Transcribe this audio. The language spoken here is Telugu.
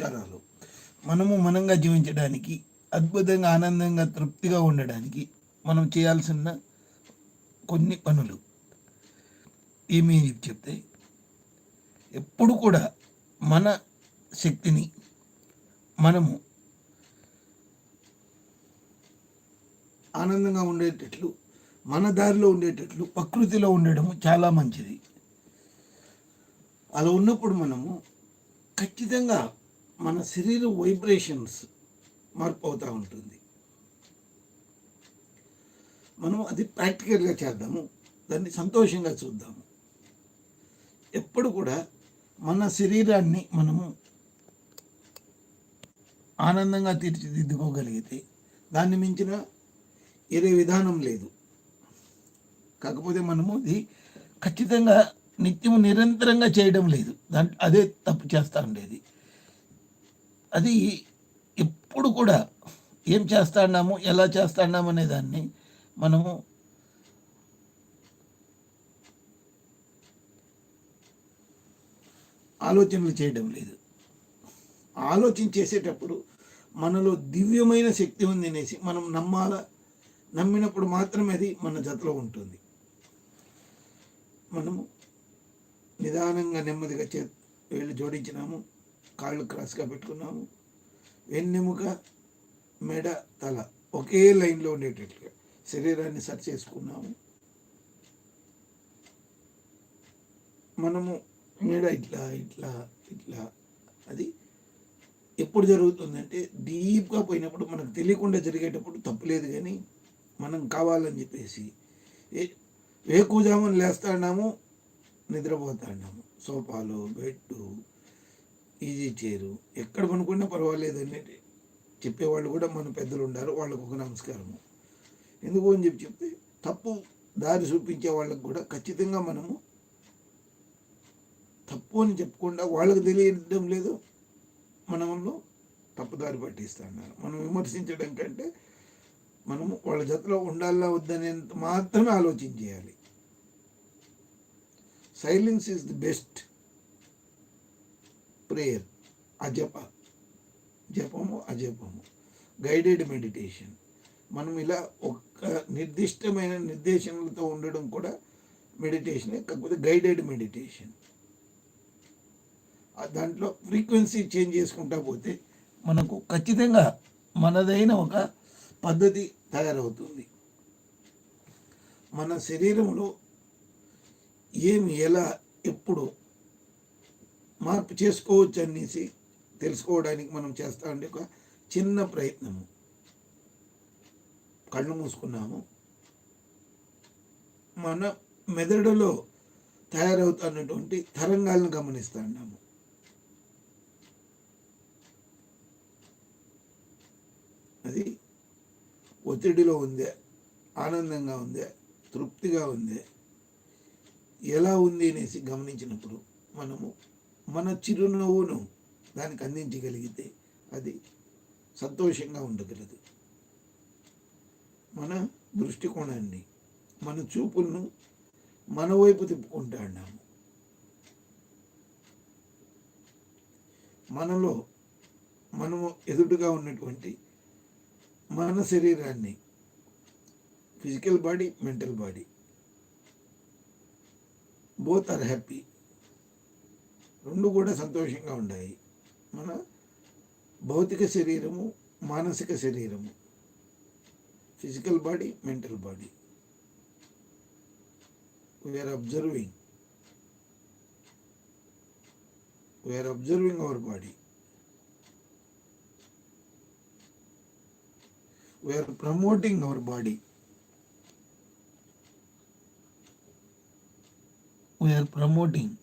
కళలు మనము మనంగా జీవించడానికి అద్భుతంగా ఆనందంగా తృప్తిగా ఉండడానికి మనం చేయాల్సిన కొన్ని పనులు. ఏమీ చెప్తే ఎప్పుడు కూడా మన శక్తిని మనము ఆనందంగా ఉండేటట్లు మన దారిలో ఉండేటట్లు ప్రకృతిలో ఉండడము చాలా మంచిది. అలా ఉన్నప్పుడు మనము ఖచ్చితంగా మన శరీర వైబ్రేషన్స్ మార్పు అవుతూ ఉంటుంది. మనం అది ప్రాక్టికల్గా చేద్దాము. దాన్ని సంతోషంగా చూద్దాము. ఎప్పుడు కూడా మన శరీరాన్ని మనము ఆనందంగా తీర్చిదిద్దుకోగలిగితే దాన్ని మించిన వేరే విధానం లేదు. కాకపోతే మనము ఇది ఖచ్చితంగా నిత్యం నిరంతరంగా చేయడం లేదు. దాంట్లో అదే తప్పు చేస్తూ ఉండేది. అది ఎప్పుడు కూడా ఏం చేస్తాడాము ఎలా చేస్తాడాము అనే దాన్ని మనము ఆలోచనలు చేయడం లేదు. ఆలోచన చేసేటప్పుడు మనలో దివ్యమైన శక్తి ఉంది అనేసి మనం నమ్మాల నమ్మినప్పుడు మాత్రమే అది మన జతలో ఉంటుంది. మనము నిదానంగా నెమ్మదిగా చే వీళ్ళు జోడించినాము. కాళ్ళు క్రాస్గా పెట్టుకున్నాము. వెన్నెముక మెడ తల ఒకే లైన్లో ఉండేటట్లుగా శరీరాన్ని సరి చేసుకున్నాము. మనము మెడ ఇట్లా ఇట్లా ఇట్లా అది ఎప్పుడు జరుగుతుందంటే డీప్గా పోయినప్పుడు మనకు తెలియకుండా జరిగేటప్పుడు తప్పులేదు కానీ మనం కావాలని చెప్పేసి ఏ వేకుజామున లేస్తాడాము నిద్రపోతాడాము సోఫాలు బెడ్డు ఈజీ చేయరు ఎక్కడ పనుకున్నా పర్వాలేదు అని చెప్పేవాళ్ళు కూడా మన పెద్దలు ఉండారు. వాళ్ళకు ఒక నమస్కారము. ఎందుకు అని చెప్పి చెప్తే తప్పు దారి చూపించే వాళ్ళకు కూడా ఖచ్చితంగా మనము తప్పు అని చెప్పకుండా వాళ్ళకి తెలియడం లేదు. మనము తప్పుదారి పట్టిస్తున్నారు మనం విమర్శించడం కంటే మనము వాళ్ళ జతలో ఉండాలా వద్దనేంత మాత్రమే ఆలోచించేయాలి silence is the best prayer అజప జపము అజపము గైడెడ్ మెడిటేషన్ మనం ఇలా ఒక్క నిర్దిష్టమైన నిర్దేశనలతో ఉండడం కూడా మెడిటేషనే కాకపోతే గైడెడ్ మెడిటేషన్ ఆ దాంట్లో ఫ్రీక్వెన్సీ చేంజ్ చేసుకుంటా పోతే మనకు ఖచ్చితంగా మనదైన ఒక పద్ధతి తయారవుతుంది మన శరీరంలో ఏమి ఎలా ఎప్పుడు మార్పు చేసుకోవచ్చు అనేసి తెలుసుకోవడానికి మనం చేస్తా ఉండే ఒక చిన్న ప్రయత్నము. కళ్ళు మూసుకున్నాము. మన మెదడులో తయారవుతున్నటువంటి తరంగాలను గమనిస్తూ ఉన్నాము. అది ఒత్తిడిలో ఉందే ఆనందంగా ఉందే తృప్తిగా ఉందే ఎలా ఉంది అనేసి గమనించినప్పుడు మనము మన చిరునవ్వును దానికి అందించగలిగితే అది సంతోషంగా ఉండగలదు. మన దృష్టికోణాన్ని మన చూపులను మన వైపు తిప్పుకుంటా ఉన్నాము మనలో మనము ఎదుటిగా ఉన్నటువంటి మన శరీరాన్ని physical body mental body both are happy. రెండు కూడా సంతోషంగా ఉన్నాయి. మన భౌతిక శరీరము మానసిక శరీరము. Physical body mental body we are observing we are observing our body we are promoting our body we are promoting